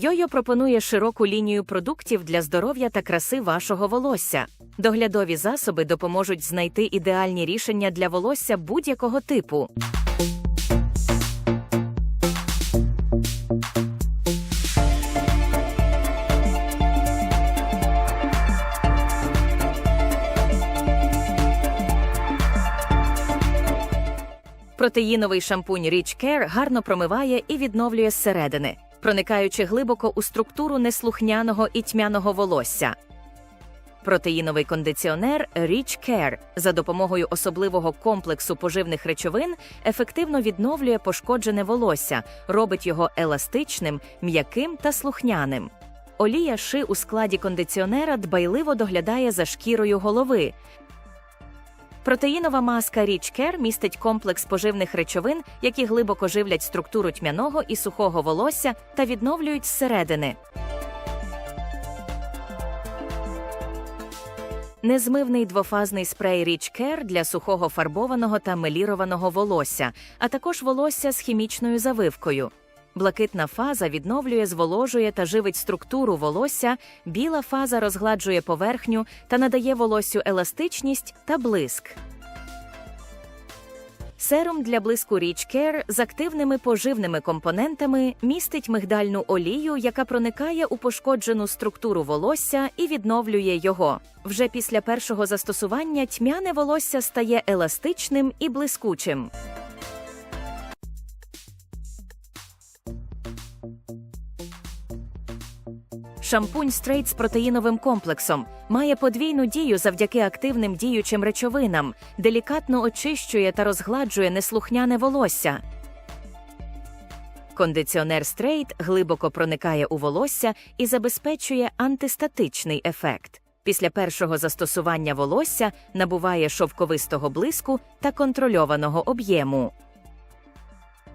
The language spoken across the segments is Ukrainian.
Йойо пропонує широку лінію продуктів для здоров'я та краси вашого волосся. Доглядові засоби допоможуть знайти ідеальні рішення для волосся будь-якого типу. Протеїновий шампунь Rich Care гарно промиває і відновлює зсередини, проникаючи глибоко у структуру неслухняного і тьмяного волосся. Протеїновий кондиціонер Rich Care за допомогою особливого комплексу поживних речовин ефективно відновлює пошкоджене волосся, робить його еластичним, м'яким та слухняним. Олія ши у складі кондиціонера дбайливо доглядає за шкірою голови, Протеїнова маска Rich Care містить комплекс поживних речовин, які глибоко живлять структуру тьмяного і сухого волосся та відновлюють зсередини. Незмивний двофазний спрей Rich Care для сухого фарбованого та мелірованого волосся, а також волосся з хімічною завивкою. Блакитна фаза відновлює, зволожує та живить структуру волосся, біла фаза розгладжує поверхню та надає волоссю еластичність та блиск. Серум для блиску Rich Care з активними поживними компонентами містить мигдальну олію, яка проникає у пошкоджену структуру волосся і відновлює його. Вже після першого застосування тьмяне волосся стає еластичним і блискучим. Шампунь Straight з протеїновим комплексом має подвійну дію завдяки активним діючим речовинам, делікатно очищує та розгладжує неслухняне волосся. Кондиціонер Straight глибоко проникає у волосся і забезпечує антистатичний ефект. Після першого застосування волосся набуває шовковистого блиску та контрольованого об'єму.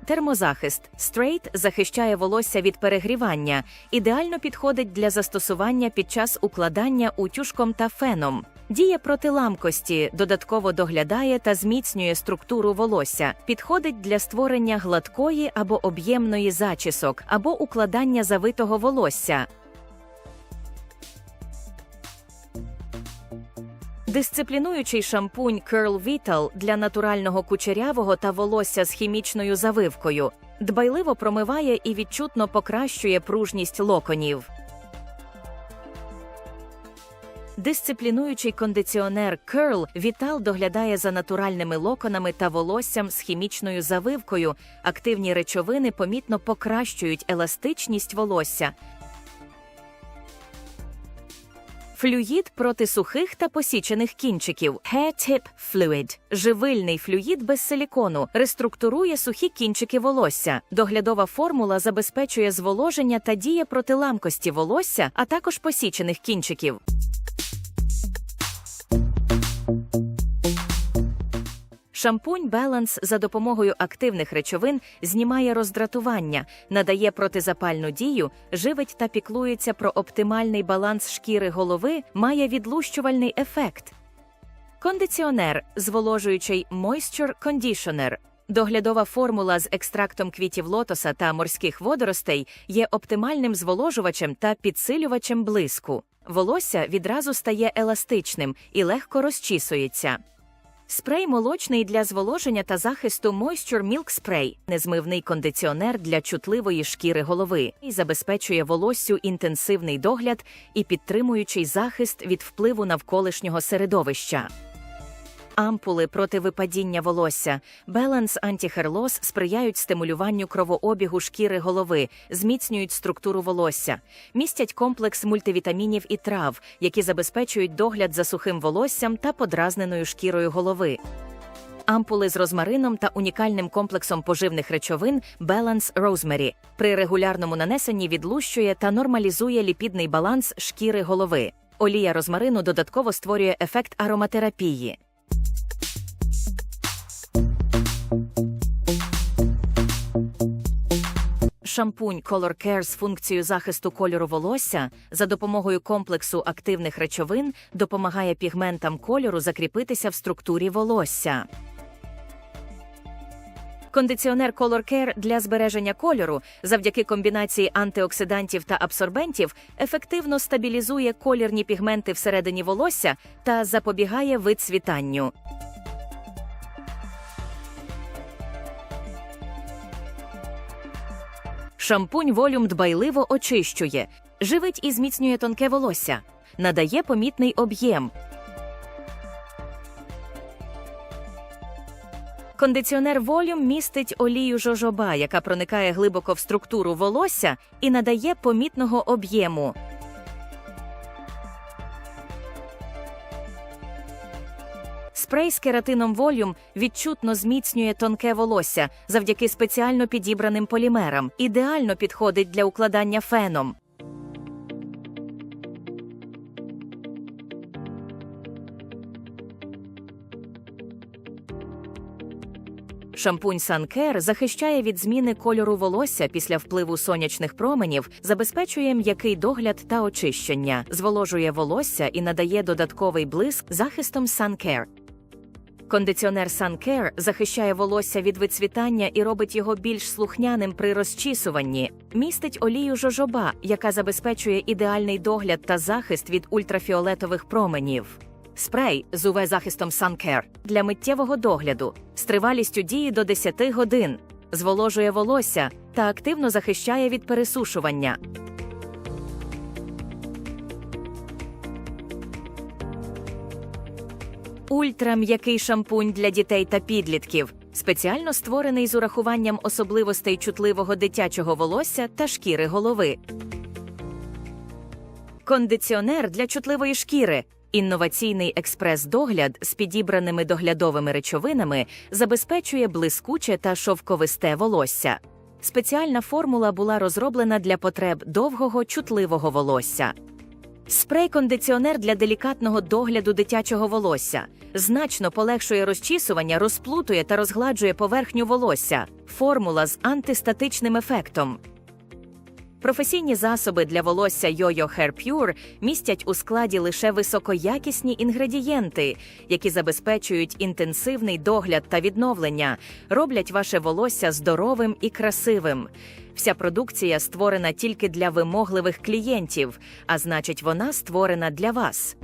Термозахист Straight захищає волосся від перегрівання, ідеально підходить для застосування під час укладання утюжком та феном. Діє проти ламкості, додатково доглядає та зміцнює структуру волосся, підходить для створення гладкої або об'ємної зачісок, або укладання завитого волосся. Дисциплінуючий шампунь Curl Vital для натурального кучерявого та волосся з хімічною завивкою дбайливо промиває і відчутно покращує пружність локонів. Дисциплінуючий кондиціонер Curl Vital доглядає за натуральними локонами та волоссям з хімічною завивкою. Активні речовини помітно покращують еластичність волосся, Флюїд проти сухих та посічених кінчиків Hair Tip Fluid. Живильний флюїд без силікону реструктурує сухі кінчики волосся. Доглядова формула забезпечує зволоження та діє проти ламкості волосся, а також посічених кінчиків. Шампунь Balance за допомогою активних речовин знімає роздратування, надає протизапальну дію, живить та піклується про оптимальний баланс шкіри голови, має відлущувальний ефект. Кондиціонер, зволожуючий Moisture Conditioner. Доглядова формула з екстрактом квітів лотоса та морських водоростей є оптимальним зволожувачем та підсилювачем блиску. Волосся відразу стає еластичним і легко розчісується. Спрей молочний для зволоження та захисту Moisture Milk Spray – незмивний кондиціонер для чутливої шкіри голови і забезпечує волоссю інтенсивний догляд і підтримуючий захист від впливу навколишнього середовища. Ампули проти випадіння волосся Balance Anti-Hair Loss сприяють стимулюванню кровообігу шкіри голови, зміцнюють структуру волосся, містять комплекс мультивітамінів і трав, які забезпечують догляд за сухим волоссям та подразненою шкірою голови. Ампули з розмарином та унікальним комплексом поживних речовин Balance Rosemary при регулярному нанесенні відлущує та нормалізує ліпідний баланс шкіри голови. Олія розмарину додатково створює ефект ароматерапії. Шампунь Color Care з функцією захисту кольору волосся за допомогою комплексу активних речовин допомагає пігментам кольору закріпитися в структурі волосся. Кондиціонер Color Care для збереження кольору завдяки комбінації антиоксидантів та абсорбентів ефективно стабілізує колірні пігменти всередині волосся та запобігає вицвітанню. Шампунь волюм дбайливо очищує, живить і зміцнює тонке волосся, надає помітний об'єм. Кондиціонер волюм містить олію жожоба, яка проникає глибоко в структуру волосся і надає помітного об'єму. Спрей з кератином волюм відчутно зміцнює тонке волосся завдяки спеціально підібраним полімерам. Ідеально підходить для укладання феном. Шампунь Санкер захищає від зміни кольору волосся після впливу сонячних променів, забезпечує м'який догляд та очищення, зволожує волосся і надає додатковий блиск захистом Санкер. Кондиціонер Санкер захищає волосся від вицвітання і робить його більш слухняним при розчісуванні. Містить олію жожоба, яка забезпечує ідеальний догляд та захист від ультрафіолетових променів. Спрей з UV-захистом Suncare для миттєвого догляду з тривалістю дії до 10 годин, зволожує волосся та активно захищає від пересушування. Ультрам'який шампунь для дітей та підлітків, спеціально створений з урахуванням особливостей чутливого дитячого волосся та шкіри голови. Кондиціонер для чутливої шкіри. Інноваційний експрес-догляд з підібраними доглядовими речовинами забезпечує блискуче та шовковисте волосся. Спеціальна формула була розроблена для потреб довгого чутливого волосся. Спрей-кондиціонер для делікатного догляду дитячого волосся значно полегшує розчісування, розплутує та розгладжує поверхню волосся. Формула з антистатичним ефектом. Професійні засоби для волосся Yo-Yo Hair Pure містять у складі лише високоякісні інгредієнти, які забезпечують інтенсивний догляд та відновлення, роблять ваше волосся здоровим і красивим. Вся продукція створена тільки для вимогливих клієнтів, а значить, вона створена для вас.